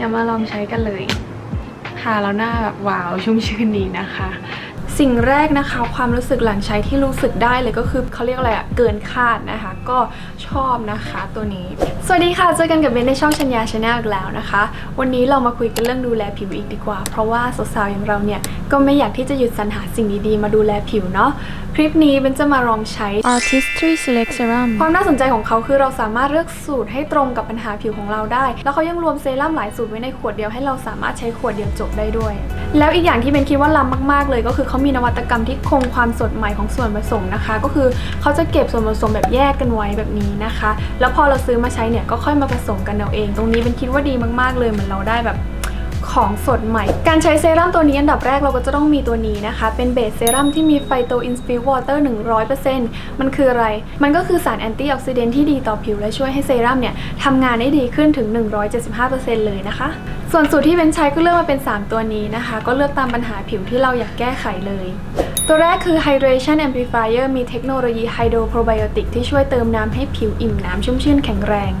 อย่ามาลองใช้กันเลยทาแล้วหน้าแบบว้าวชุ่มชื่นดีนะคะ สิ่งแรกนะคะ ความรู้สึกหลังใช้ที่รู้สึกได้เลยก็คือเขาเรียกอะไรอะเกินคาดนะคะ ก็ชอบนะคะตัวนี้ สวัสดีค่ะเจอกันกับเบนในช่องชัญญาชาแนลอีกแล้วนะคะ วันนี้เรามาคุยกันเรื่องดูแลผิวอีกดีกว่า เพราะว่าสาวๆอย่างเราเนี่ยก็ไม่อยากที่จะหยุดสรรหาสิ่งดีๆ มาดูแลผิวเนาะคลิปนี้เบนจะมาลองใช้ Artistry Select Serum ความน่าสนใจของเขาคือเราสามารถเลือกสูตรให้ตรงกับปัญหาผิวของเราได้ แล้วเขายังรวมเซรั่มหลายสูตรไว้ในขวดเดียวให้เราสามารถใช้ขวดเดียวจบได้ด้วย แล้วอีกอย่างที่เป็นคิดว่าล้ำมากๆเลยก็คือเขามีนวัตกรรมที่คงความสดใหม่ของส่วนผสมนะคะ ก็คือเขาจะเก็บส่วนผสมแบบแยกกันไว้แบบนี้นะคะ แล้วพอเราซื้อมาใช้เนี่ยก็ค่อยมาผสมกันเอาเอง ตรงนี้เป็นคิดว่าดีมากๆเลยเหมือนเราได้แบบของสดใหม่ การใช้เซรั่มตัวนี้อันดับแรกเราก็จะต้องมีตัวนี้นะคะ เป็นเบสเซรั่มที่มีไฟโตอินสฟิววอเตอร์100%มันคืออะไร มันก็คือสารแอนตี้ออกซิเดนต์ที่ดีต่อผิวและช่วยให้เซรั่มเนี่ยทำงานได้ดีขึ้นถึง 175%เลยนะคะ ส่วนสูตรที่เป็นใช้ก็เลือกมาเป็น 3 ตัวนี้นะคะ ก็เลือกตามปัญหาผิวที่เราอยากแก้ไขเลย ตัวแรกคือ Hydration Amplifier มีเทคโนโลยี Hydro Probiotic ที่ช่วยเติมน้ำให้ผิวอิ่มน้ำชุ่มชื่นแข็งแรง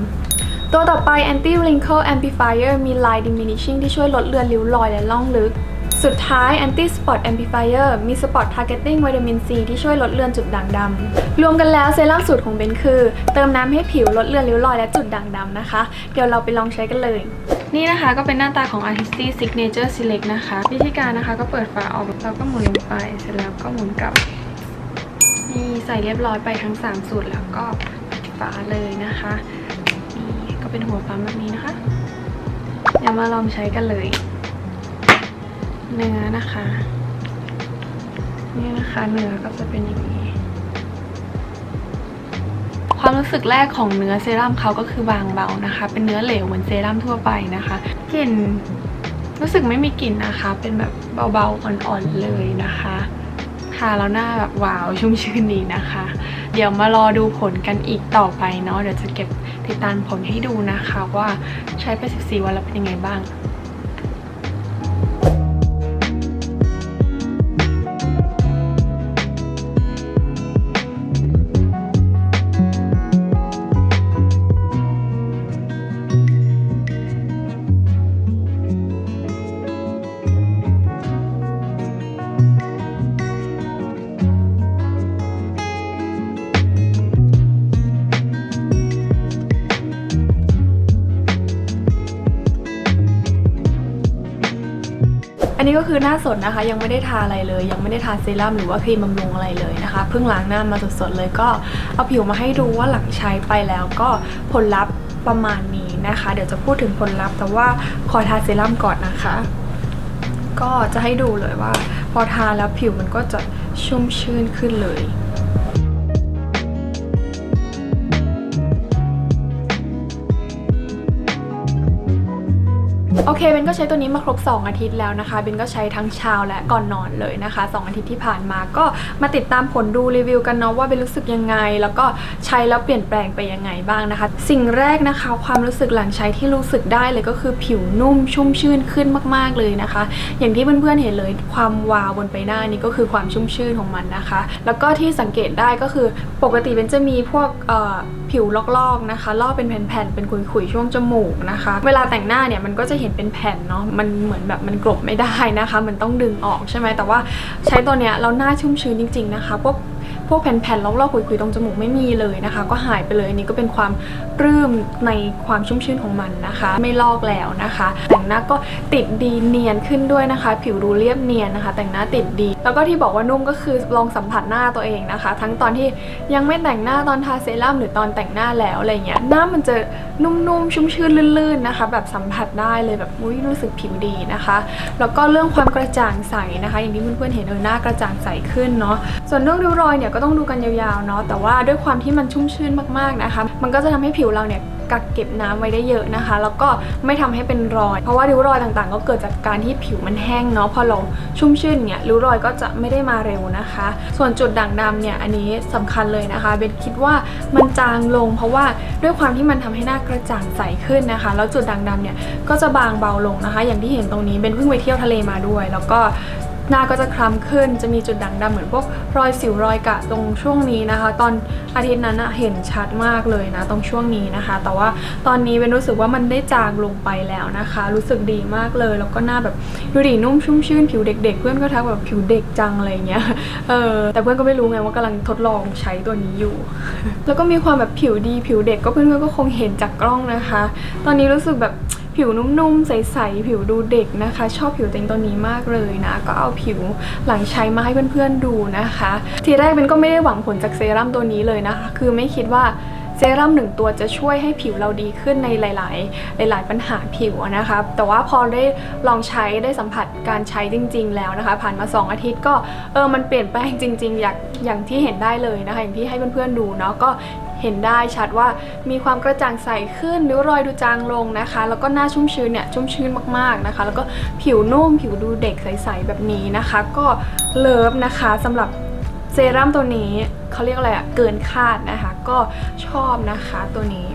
ตัวต่อไป Anti Wrinkle Amplifier มี Line Diminishing ที่ช่วยลดเลือนริ้วรอยและล่องลึก สุดท้าย Anti Spot Amplifier มี Spot Targeting Vitamin C ที่ช่วยลดเลือนจุดด่างดำรวมกันแล้วเซรั่มสูตรของเบนคือ เติมน้ำให้ผิวลดเลือนริ้วรอยและจุดด่างดำนะคะ เดี๋ยวเราไปลองใช้กันเลย นี่นะคะก็เป็นหน้าตาของ Artisty Signature Select นะคะ วิธีการนะคะก็เปิดฝาออกแล้วก็หมุนลงไป เสร็จแล้วก็หมุนกลับ นี่ใส่เรียบร้อยไปทั้ง 3 สูตรแล้วก็ปิดฝาเลยนะคะ นี่ก็เป็นหัวปั๊มแบบนี้นะคะ เดี๋ยวมาลองใช้กันเลย เนื้อนะคะ นี่นะคะเนื้อก็จะเป็นอย่างนี้ ความรู้สึกแรกของเนื้อเซรั่มเขาก็คือบางเบานะคะ เป็นเนื้อเหลวเหมือนเซรั่มทั่วไปนะคะกลิ่นรู้สึกไม่มีกลิ่นนะคะ เป็นแบบเบาๆอ่อนๆเลยนะคะทาแล้วหน้าแบบวาวชุ่มชื่นดีนะคะ เดี๋ยวมารอดูผลกันอีกต่อไปเนาะเดี๋ยวจะเก็บติดตามผลให้ดูนะคะ ว่าใช้ไป 14 วันแล้วเป็นยังไงบ้าง อันนี้ก็คือหน้าสดนะคะ ยังไม่ได้ทาอะไรเลย ยังไม่ได้ทาเซรั่มหรือว่าครีมบำรุงอะไรเลยนะคะเพิ่งล้างหน้ามาสดๆเลยก็เอาผิวมาให้ดูว่าหลังใช้ไปแล้วก็ผลลัพธ์ประมาณนี้นะคะ เดี๋ยวจะพูดถึงผลลัพธ์แต่ว่าขอทาเซรั่มก่อนนะคะ ก็จะให้ดูเลยว่า พอทาแล้วผิวมันก็จะชุ่มชื่นขึ้นเลย โอเคเบนก็ใช้ตัวนี้มาครบ 2 อาทิตย์แล้วนะคะเบนก็ใช้ทั้งเช้าและก่อนนอนเลยนะคะ 2 อาทิตย์ที่ผ่านมาก็มาติดตามผลดูรีวิวกันเนาะว่าเบนรู้สึกยังไง แล้วก็ใช้แล้วเปลี่ยนแปลงไปยังไงบ้างนะคะ สิ่งแรกนะคะ ความรู้สึกหลังใช้ที่รู้สึกได้เลยก็คือผิวนุ่มชุ่มชื่นขึ้นมาก ๆเลยนะคะ อย่างที่เพื่อนๆเห็นเลยความวาวบนใบหน้านี่ก็คือความชุ่มชื่นของมันนะคะ แล้วก็ที่สังเกตได้ก็คือปกติเบนจะมีพวกผิวลอกๆนะคะลอกเป็นแผ่นๆเป็นขุยๆช่วงจมูกนะคะ เวลาแต่งหน้าเนี่ยมันก็จะเห็นเป็นแผ่นเนาะมันเหมือนแบบมันกลบไม่ได้นะคะ มันต้องดึงออกใช่ไหมแต่ว่าใช้ตัวเนี้ยเราหน้าชุ่มชื้นจริง ๆนะคะพวก พวกแผ่นๆลอกๆขุยๆตรงจมูกไม่มีเลยนะคะ ก็หายไปเลยอันนี้ก็เป็นความปลื้มในความชุ่มชื้นของมันนะคะ ไม่ลอกแล้วนะคะ แต่งหน้าก็ติดดีเนียนขึ้นด้วยนะคะ ผิวดูเรียบเนียนนะคะ แต่งหน้าติดดี แล้วก็ที่บอกว่านุ่มก็คือลองสัมผัสหน้าตัวเองนะคะ ทั้งตอนที่ยังไม่แต่งหน้าตอนทาเซรั่มหรือตอนแต่งหน้าแล้วอะไรเงี้ยหน้ามันจะนุ่มๆชุ่มชื่นลื่นๆนะคะ แบบสัมผัสได้เลยแบบอุ้ยรู้สึกผิวดีนะคะ แล้วก็เรื่องความกระจ่างใสนะคะ อย่างที่เพื่อนๆเห็นเออหน้ากระจ่างใสขึ้นเนาะส่วนเรื่องริ้วรอยเนี่ยก็ต้องดูกันยาวๆเนาะแต่ว่าด้วยความที่มันชุ่มชื่นมากๆนะคะ มันก็จะทำให้ผิวเราเนี่ยกักเก็บน้ำไว้ได้เยอะนะคะ แล้วก็ไม่ทำให้เป็นรอย เพราะว่าริ้วรอยต่างๆ ก็เกิดจากการที่ผิวมันแห้งเนาะพอเราชุ่มชื่นเนี่ยริ้วรอยก็จะไม่ได้มาเร็วนะคะ ส่วนจุดด่างดำเนี่ยอันนี้สำคัญเลยนะคะเบนคิดว่ามันจางลง เพราะว่าด้วยความที่มันทำให้หน้ากระจ่างใสขึ้นนะคะ แล้วจุดด่างดำเนี่ยก็จะบางเบาลงนะคะ อย่างที่เห็นตรงนี้เบนเพิ่งไปเที่ยวทะเลมาด้วย แล้วก็ หน้าก็จะคล้ำขึ้น จะมีจุดด่างดำเหมือนพวกรอยสิวรอยกระตรงช่วงนี้นะคะ ตอนอาทิตย์นั้นเห็นชัดมากเลยนะตรงช่วงนี้นะคะ แต่ว่าตอนนี้เป็นรู้สึกว่ามันได้จางลงไปแล้วนะคะ รู้สึกดีมากเลย แล้วก็หน้าแบบดูดีนุ่มชุ่มชื่นผิวเด็ก ๆ เพื่อนก็ทักแบบผิวเด็กจังอะไรเงี้ยเออแต่เพื่อนก็ไม่รู้ไงว่ากำลังทดลองใช้ตัวนี้อยู่ แล้วก็มีความแบบผิวดีผิวเด็กก็เพื่อนๆก็คงเห็นจากกล้องนะคะ ตอนนี้รู้สึกแบบ ผิวนุ่มๆ ใสๆ ผิวดูเด็กนะคะ ชอบผิวตัวเองตัวนี้มากเลยนะ ก็เอาผิวหลังใช้มาให้เพื่อนๆดูนะคะ ทีแรกเป็นก็ไม่ได้หวังผลจากเซรั่มตัวนี้เลยนะคะ คือไม่คิดว่าเซรั่มหนึ่งตัวจะช่วยให้ผิวเราดีขึ้นในหลาย ๆ หลาย ๆ ปัญหาผิวอะนะคะ แต่ว่าพอได้ลองใช้ได้สัมผัสการใช้จริง ๆ แล้วนะคะ ผ่านมา 2 อาทิตย์ก็เออมันเปลี่ยนแปลงจริง ๆ อย่างอย่างที่เห็นได้เลยนะคะอย่างที่ให้เพื่อน ๆ ดูเนาะก็ เห็นได้ชัดว่ามีความกระจ่างใสขึ้นริ้วรอยดูจางลงนะคะ แล้วก็หน้าชุ่มชื้นเนี่ยชุ่มชื้นมากๆนะคะ แล้วก็ผิวนุ่มผิวดูเด็กใสๆแบบนี้นะคะ ก็เลิฟนะคะสำหรับเซรั่มตัวนี้เขาเรียกอะไรอะเกินคาดนะคะ ก็ชอบนะคะตัวนี้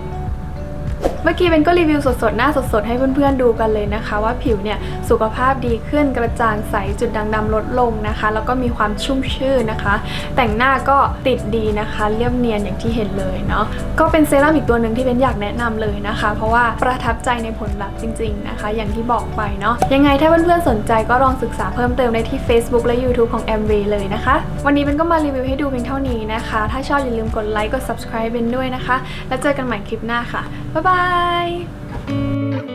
เมื่อกี้เป็นก็รีวิวสดๆ หน้าสดๆ ให้เพื่อนๆดูกันเลยนะคะ ว่าผิวเนี่ยสุขภาพดีขึ้นกระจ่างใสจุดด่างดำลดลงนะคะ แล้วก็มีความชุ่มชื่นนะคะ แต่งหน้าก็ติดดีนะคะ เรียบเนียนอย่างที่เห็นเลยเนาะก็เป็นเซรั่มอีกตัวหนึ่งที่เป็นอยากแนะนำเลยนะคะ เพราะว่าประทับใจในผลลัพธ์จริง ๆนะคะ อย่างที่บอกไปเนาะยังไงถ้าเพื่อนๆสนใจก็ลองศึกษาเพิ่มเติมได้ที่ Facebook และ YouTube ของ m v เลยนะคะ วันนี้เป็นก็มารีวิวให้ดูเพียงเท่านี้นะคะ ถ้าชอบอย่าลืมกดไลค์กด subscribe เป็นด้วยนะคะ แล้วเจอกันใหม่คลิปหน้าค่ะ 拜拜。